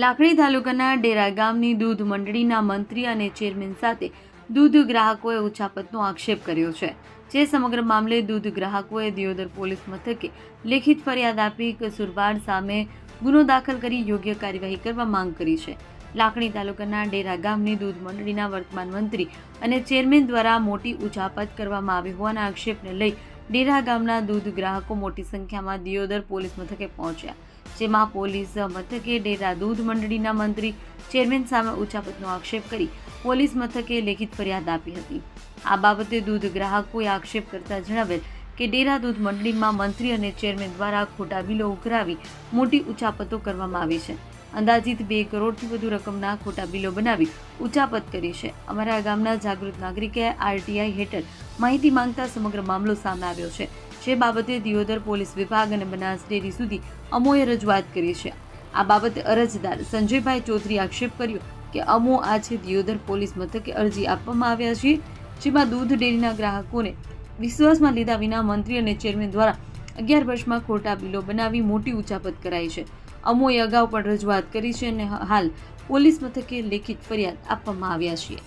લાખણી તાલુકાના ડેરા ગામની દૂધ મંડળીના મંત્રી અને ચેરમેન સાથે દૂધ ગ્રાહકોએ ઉછાપતનો આક્ષેપ કર્યો છે, જે સમગ્ર મામલે દૂધ ગ્રાહકોએ દિયોદર પોલીસ મથકે લેખિત ફરિયાદ આપી કસૂરવાર સામે ગુનો દાખલ કરી યોગ્ય કાર્યવાહી કરવા માંગ કરી છે. લાખણી તાલુકાના ડેરા ગામની દૂધ મંડળીના વર્તમાન મંત્રી અને ચેરમેન દ્વારા મોટી ઉછાપત કરવામાં આવી હોવાના આક્ષેપને લઈ ડેરા ગામના દૂધ ગ્રાહકો મોટી સંખ્યામાં દિયોદર પોલીસ મથકે પહોંચ્યા. જેમાં પોલીસ મથકે ડેરા દૂધ મંડળીના મંત્રી ચેરમેન સામે ઉચાપતનો આક્ષેપ કરી પોલીસ મથકે લેખિત ફરિયાદ આપી હતી. આ બાબતે દૂધ ગ્રાહકોએ આક્ષેપ કરતા જણાવેલ કે ડેરા દૂધ મંડળીમાં મંત્રી અને ચેરમેન દ્વારા ખોટા બિલો ઉઘરાવી મોટી ઉચાપતો કરવામાં આવી છે. અંદાજિત બે કરોડથી વધુ રકમના ખોટા બિલો બનાવી ઉચાપત કરી છે. અમારા ગામના જાગૃત નાગરિકે આરટીઆઈ હેઠળ માહિતી માંગતા સમગ્ર મામલો સામે આવ્યો છે. જે બાબતે દિયોદર પોલીસ વિભાગ અને બનાસ ડેરી સુધી અમોએ રજૂઆત કરી છે. આ બાબતે અરજદાર સંજયભાઈ ચૌધરી આક્ષેપ કર્યો કે અમો આજે દિયોદર પોલીસ મથકે અરજી આપવામાં આવ્યા છે, જેમાં દૂધ ડેરીના ગ્રાહકોને વિશ્વાસમાં લીધા વિના મંત્રી અને ચેરમેન દ્વારા અગિયાર વર્ષમાં ખોટા બિલો બનાવી મોટી ઉચાપત કરાઈ છે. અમોએ અગાઉ પણ રજૂઆત કરી છે અને હાલ પોલીસ મથકે લેખિત ફરિયાદ આપવામાં આવ્યા છીએ.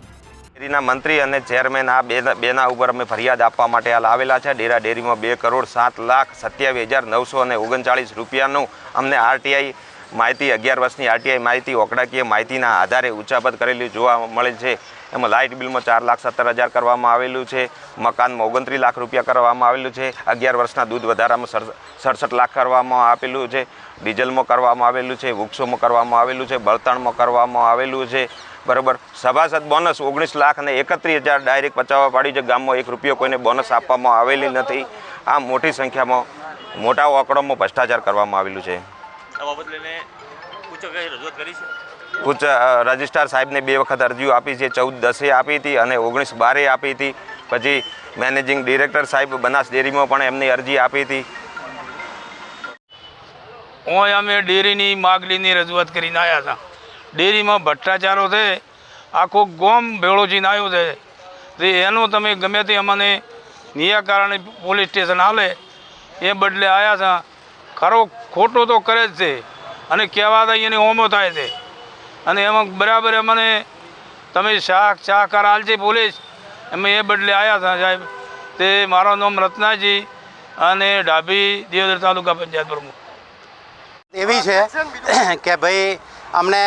ડેરીના મંત્રી અને ચેરમેન આ બેના ઉપર અમે ફરિયાદ આપવા માટે હાલ આવેલા છે. ડેરા ડેરીમાં બે કરોડ સાત લાખ સત્યાવીસ હજાર નવસો અને ઓગણચાળીસ રૂપિયાનું અમને આરટીઆઈ માહિતી, અગિયાર વર્ષની આરટીઆઈ માહિતી ઓકડાકીય માહિતીના આધારે ઉચાપત કરેલી જોવા મળે છે. એમાં લાઇટ બિલમાં ચાર લાખ સત્તર હજાર કરવામાં આવેલું છે. મકાનમાં ઓગણત્રીસ લાખ રૂપિયા કરવામાં આવેલું છે. અગિયાર વર્ષના દૂધ વધારામાં સડ- સડસઠ લાખ કરવામાં આપેલું છે. ડીઝલમાં કરવામાં આવેલું છે. વૃક્ષોમાં કરવામાં આવેલું છે. બળતણમાં કરવામાં આવેલું છે. બરાબર. સભાસદ બોનસ ઓગણીસ લાખ અને એકત્રીસ હજાર ડાયરેક્ટ પચાવવા પાડી છે. ગામમાં એક રૂપિયો કોઈને બોનસ આપવામાં આવેલી નથી. આ મોટી સંખ્યામાં મોટા આંકડોમાં ભ્રષ્ટાચાર કરવામાં આવેલું છે. આ બાબત લઈને ઉચ્ચ રજિસ્ટ્રાર સાહેબને બે વખત અરજીઓ આપી છે. ચૌદ દસે આપી હતી અને ઓગણીસ બારે આપી હતી. પછી મેનેજિંગ ડિરેક્ટર સાહેબ બનાસ ડેરીમાં પણ એમની અરજી આપી હતી. ઓય અમે ડેરીની માગણીની રજૂઆત કરીને આવ્યા હતા. ડેરીમાં ભ્રષ્ટાચારો છે. આખો ગોમ ભેળો જઈને આવ્યો છે. તે એનું તમે ગમે તે અમને નિરાકરણ પોલીસ સ્ટેશન હાલે, એ બદલે આવ્યા છે. ખરો ખોટો તો કરે જ છે. અને કહેવા હતા એની હોમો થાય છે. અને એમાં બરાબર અમને તમે શાહ શાહકાર હાલશે પોલીસ. અમે એ બદલે આવ્યા હતા સાહેબ. તે મારો નામ રત્નાજી અને ડાભી દેવદર તાલુકા પંચાયત પ્રમુખ. એવી છે કે ભાઈ અમને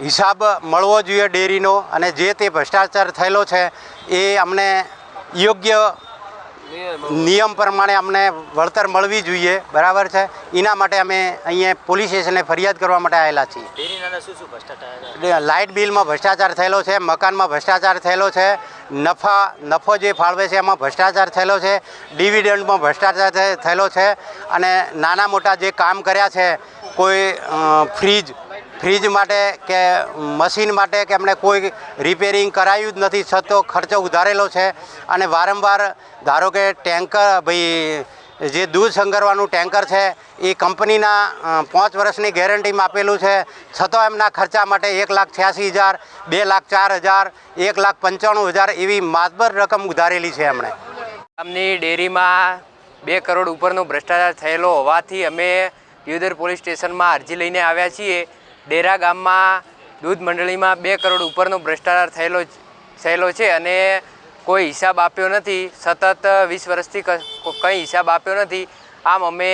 હિસાબ મળવો જોઈએ ડેરીનો અને જે તે ભ્રષ્ટાચાર થયેલો છે એ અમને યોગ્ય નિયમ પ્રમાણે અમને વળતર મળવી જોઈએ બરાબર છે? એના માટે અમે અહીંયા પોલીસ સ્ટેશને ફરિયાદ કરવા માટે આવેલા છીએ. લાઇટ બિલમાં ભ્રષ્ટાચાર થયેલો છે મકાનમાં ભ્રષ્ટાચાર થયેલો છે નફા નફો જે ફાળવે છે એમાં ભ્રષ્ટાચાર થયેલો છે ડિવિડન્ડમાં ભ્રષ્ટાચાર થયેલો છે અને નાના મોટા જે કામ કર્યા છે કોઈ ફ્રીજ ફ્રીજ માટે કે મશીન માટે કે એમણે કોઈ રિપેરિંગ કરાયું જ નથી, છતો ખર્ચો ઉધારેલો છે. અને વારંવાર ધારો કે ટેન્કર, ભાઈ, જે દૂધ સંગરવાનું ટેન્કર છે, એ કંપનીના પાંચ વર્ષની ગેરંટીમાં આપેલું છે. છતાં એમના ખર્ચા માટે એક લાખ છ્યાસી હજાર, બે લાખ ચાર હજાર, એક લાખ પંચાણું હજાર એવી માતબર રકમ ઉધારેલી છે એમણે. અમની ડેરીમાં બે કરોડ ઉપરનો ભ્રષ્ટાચાર થયેલો હોવાથી અમે દિયોદર પોલીસ સ્ટેશનમાં અરજી લઈને આવ્યા છીએ. ડેરા ગામમાં દૂધ મંડળીમાં બે કરોડ ઉપરનો ભ્રષ્ટાચાર થયેલો થયેલો છે અને કોઈ હિસાબ આપ્યો નથી. સતત વીસ વર્ષથી કંઈ હિસાબ આપ્યો નથી. આમ અમે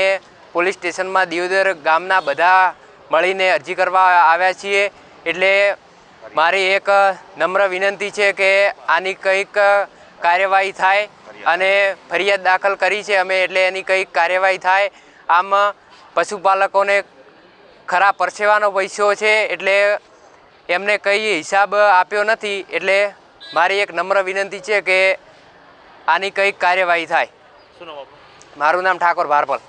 પોલીસ સ્ટેશનમાં દિયોદર ગામના બધા મળીને અરજી કરવા આવ્યા છીએ. એટલે મારી એક નમ્ર વિનંતી છે કે આની કંઈક કાર્યવાહી થાય અને ફરિયાદ દાખલ કરી છે અમે, એટલે એની કંઈક કાર્યવાહી થાય. આમ પશુપાલકોને ખરા પરસેવાનો પૈસો છે એટલે એમને કંઈ હિસાબ આપ્યો નથી એટલે મારી એક નમ્ર વિનંતી છે કે આની કંઈક કાર્યવાહી થાય. શું નામ મારું નામ ઠાકોર ભારપલ.